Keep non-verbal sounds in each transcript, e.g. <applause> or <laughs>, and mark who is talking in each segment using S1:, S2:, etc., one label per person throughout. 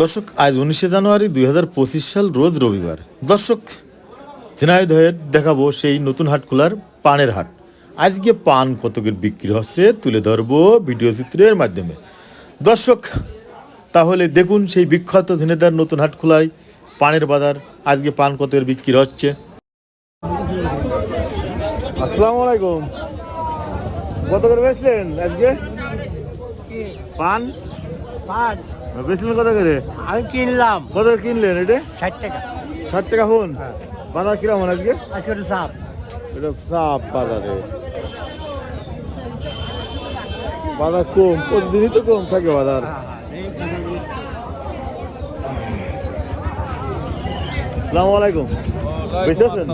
S1: দর্শক আজ উনিশে জানুয়ারি দুই হাজার পঁচিশ সাল রোজ রবিবার। দর্শক ঝিনাইদহের দেখাবো সেই নতুন হাট খোলার পানের হাট। আজকে পান কতকের বিক্রি হচ্ছে তুলে ধরবো ভিডিও চিত্রের মাধ্যমে। দর্শক তাহলে দেখুন সেই বিখ্যাত ঝিনাইদার নতুন হাট খোলায় পানের বাজার আজকে পান কতকের বিক্রি হচ্ছে। আসসালামু আলাইকুম। কত করে বেচলেন আজকে? পান?
S2: পান।
S1: বেচলেন কত করে?
S2: আমি কিনলাম।
S1: কত কিনলেন এটা?
S2: ষাট টাকা।
S1: ষাট টাকা হন বাজার কীরকম আজকে?
S2: আজকে একটু সাপ
S1: এটা সাপ বাজারে। বাজার কম প্রতিদিনই তো কম থাকে বাজার। সালামু আলাইকুম। বেচেছেন?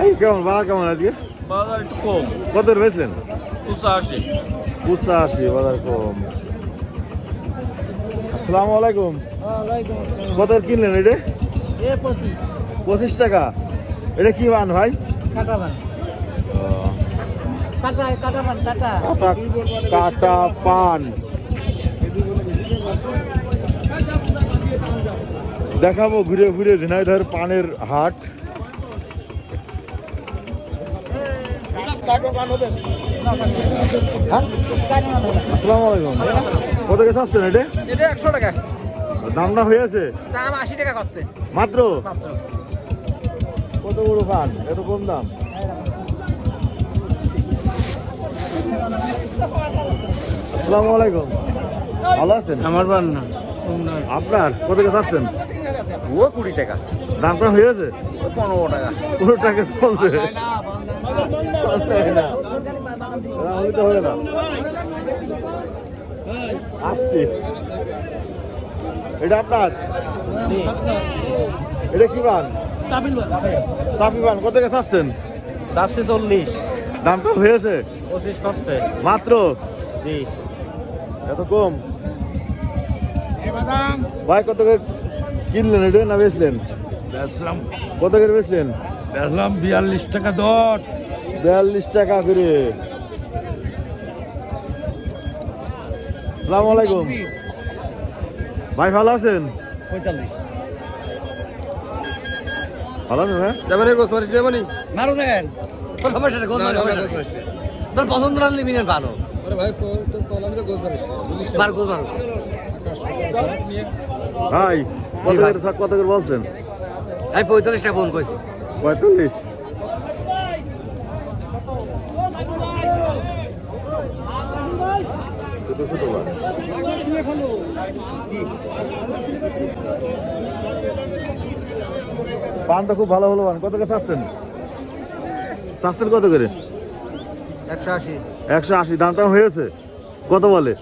S1: এই কেমন? বাজার কেমন আজকে?
S3: বাজার একটু কম।
S1: কত বেচলেন?
S3: পঁচাশি।
S1: পঁচাশি বাজার কম। আসসালামু আলাইকুম। কত কিনলেন এটা?
S2: পঁচিশ।
S1: টাকা। এটা কি বান ভাই?
S2: কাটা পান
S1: দেখাবো ঘুরে ঘুরে ঝিনাইদহের পানের হাট। আসসালামু আলাইকুম কত গেছে আসছেন এটা?
S2: এটা একশো টাকা।
S1: দামটা হয়েছে
S2: দাম আশি টাকা করছে।
S1: মাত্র?
S2: মাত্র।
S1: কত বড় পান এত কম দাম? আসসালামু আলাইকুম ভালো আছেন?
S2: আমার বান না।
S1: আপনার? কত গেছে আসছেন
S3: ও কুড়ি টাকা।
S1: দামটা হয়েছে?
S3: ও পনেরো টাকা।
S1: পুরো টাকা চলছে। হলে তো হবে না। আসছি। এটা আপনার? এটা কি পান চাপি পান কত গেছে আসছেন
S3: চারশো চল্লিশ।
S1: দামটা হয়েছে?
S3: পঁচিশ করছে।
S1: মাত্র?
S3: জি।
S1: এত কম? ভাই কত করে কিনলেন এটা না বেচলেন?
S3: বেচলাম।
S1: কত করে বেচলেন?
S3: বেচলাম বিয়াল্লিশ টাকা দর।
S1: বিয়াল্লিশ টাকা করে। সালাম আলাইকুম। ভাই ভালো আছেন?
S2: পঁয়তাল্লিশ।
S1: ভালো আছেন হ্যাঁ
S3: যাবেন গোস মারিস যাবেন
S2: মারো দেন তোর সমস্যা পছন্দ না নিবি ভালো।
S3: ভাই তোর কলামে গোস মারিস।
S2: মার গোল মারো।
S1: ভাই কত করে কত করে বলছেন?
S2: আমি পঁয়তাল্লিশ টাকা ফোন করছি।
S1: পঁয়তাল্লিশ? খুব ভালো হলো পান। কত করে চাচ্ছেন? চাচ্ছেন কত করে?
S2: একশো আশি।
S1: একশো আশি। দামটা হয়েছে? কত বলে?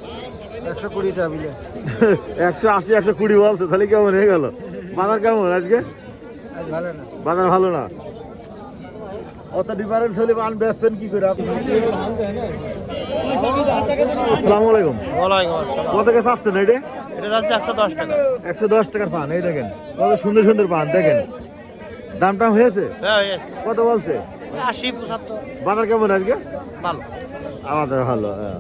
S2: একশো কুড়ি বিলে।
S1: একশো আশি একশো কুড়ি বলছে তাহলে কেমন হয়ে গেল? বাজার কেমন আজকে?
S2: আজ ভালো না।
S1: বাজার ভালো না? অত ডিফারেন্স হলে পান বেচছেন কি করে আপনি? আসসালামু আলাইকুম। কত কে চাচ্ছেন এটা?
S3: এটা যাচ্ছে একশো দশ টাকা।
S1: একশো দশ টাকার পান এই দেখেন। কত সুন্দর সুন্দর পান দেখেন। দামটা হয়েছে?
S3: হ্যাঁ
S1: কত বলছে?
S3: আশি পঁচাত্তর।
S1: বাজার কেমন আজকে?
S3: ভালো।
S1: আমাদের ভালো হ্যাঁ।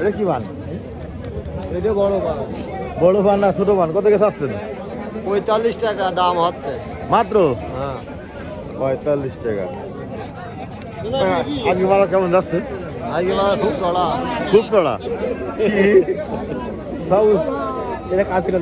S1: এটা কি পান
S2: এটা বড় পান
S1: বড় পান না ছোট পান কত কে চাচ্ছেন
S2: পঁয়তাল্লিশ টাকা দাম হচ্ছে।
S1: মাত্র?
S2: হ্যাঁ।
S1: পঁয়তাল্লিশ টাকা। হ্যাঁ, আজকে বাজার কেমন যাচ্ছে?
S2: আজকে খুব চড়া।
S1: খুব চড়া? <laughs> সব
S2: এটা কাজ করে